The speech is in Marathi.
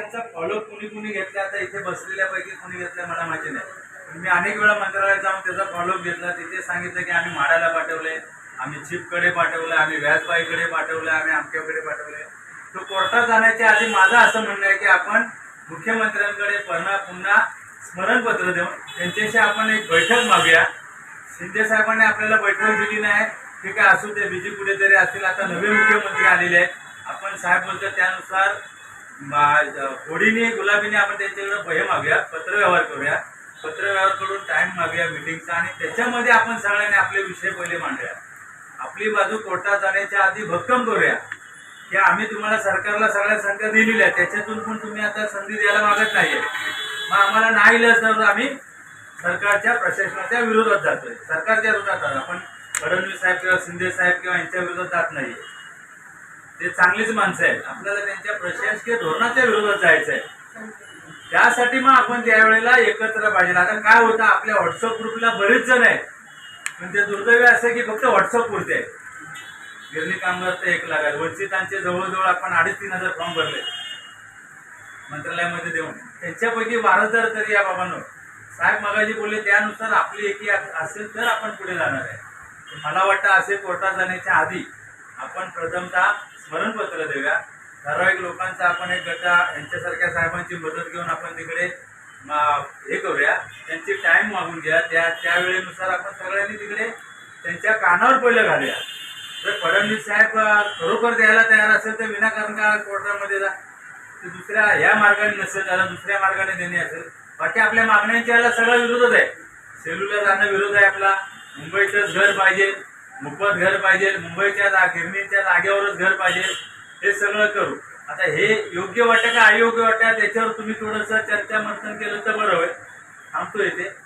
त्याचा फॉलो कुणी कुणी घेतला आता इथे बसलेल्यापैकी कुणी घेतला मला माहिती नाही. मी अनेक वेळा मंत्रालयात जाऊन त्याचा फॉलोअप घेतला. तिथे सांगितलं की आम्ही माडाला पाठवले आम्ही चिपकडे पाठवलं आम्ही व्याजबाईकडे पाठवलं आम्ही आमच्याकडे पाठवले तो कोर्टात जाण्याच्या आधी माझं असं म्हणणं आहे की आपण मुख्यमंत्र्यांकडे पुन्हा पुन्हा स्मरणपत्र देऊन त्यांच्याशी आपण एक बैठक मागूया. शिंदे साहेबांनी आपल्याला बैठक दिली नाही. ठीक आहे असू दे बीजी कुठेतरी असतील. आता नवे मुख्यमंत्री आलेले आहेत. आपण साहेब बोलतो त्यानुसार होडीने गुलाबीने आपण त्यांच्याकडे भय मागूया पत्रव्यवहार करूया. पत्रव्यवहार करून टाइम मागूया मिटिंगचा आणि त्याच्यामध्ये आपण सगळ्यांनी आपले विषय पहिले मांडूया. आपली बाजू कोर्टात जाण्याच्या आधी भक्कम करूया. की आम्ही तुम्हाला सरकारला सगळ्या संख्या दिलेल्या त्याच्यातून पण तुम्ही आता संधी द्यायला मागत नाहीये. मग आम्हाला नाही तर आम्ही सरकारच्या प्रशासनाच्या विरोधात जातोय. सरकारच्या विरोधात आपण फडणवीस साहेब किंवा शिंदे साहेब किंवा यांच्या विरोधात जात नाहीये. ते चांगलीच माणसं आहेत. आपल्याला त्यांच्या प्रशासकीय धोरणाच्या विरोधात जायचं आहे त्यासाठी मग आपण त्यावेळेला एकत्र पाहिजे. आता काय होतं आपल्या व्हॉट्सअप ग्रुपला बरेच जण आहेत. पण ते दुर्दैवी असं की फक्त व्हॉट्सअप पुरते. आहे गिरणी कामगार ते एक लाख वंचितांचे जवळजवळ आपण अडीच तीन हजार फॉर्म भरले. मंत्रालयामध्ये देऊन. त्यांच्यापैकी वारसदार तरी या बाबांनो. साहेब मगाजी बोलले त्यानुसार आपली एकी असेल तर आपण पुढे जाणार आहे. मला वाटतं असे कोर्टात जाण्याच्या आधी आपण प्रथमतः स्मरणपत्र देऊया. ठराविक लोकांचा आपण एक गटा यांच्यासारख्या साहेबांची मदत घेऊन आपण तिकडे हे करूया. त्यांची टाईम मागून घ्या. त्या त्यावेळेनुसार आपण सगळ्यांनी तिकडे त्यांच्या कानावर पहिलं घालूया. जर फडणवीस साहेब खरोखर द्यायला तयार असेल तर विनाकारण का कोर्टामध्ये जा. ते दुसऱ्या ह्या मार्गाने नसेल त्याला दुसऱ्या मार्गाने देणे असेल. बाकी आपल्या मागण्यांच्या याला सगळा विरोधच आहे. सेलूला जाणं विरोध आहे आपला. मुंबईचं घर पाहिजे. मोफत घर पाहिजे मुंबईच्या जा गिरणीच्या जागेवरच घर पाहिजे हे सगळं करू. आता हे योग्य वाटतं का अयोग्य वाटतं? त्याच्यावर तुम्ही थोडंसं चर्चा मंथन केलं तर बरं होईल. थांबतो येते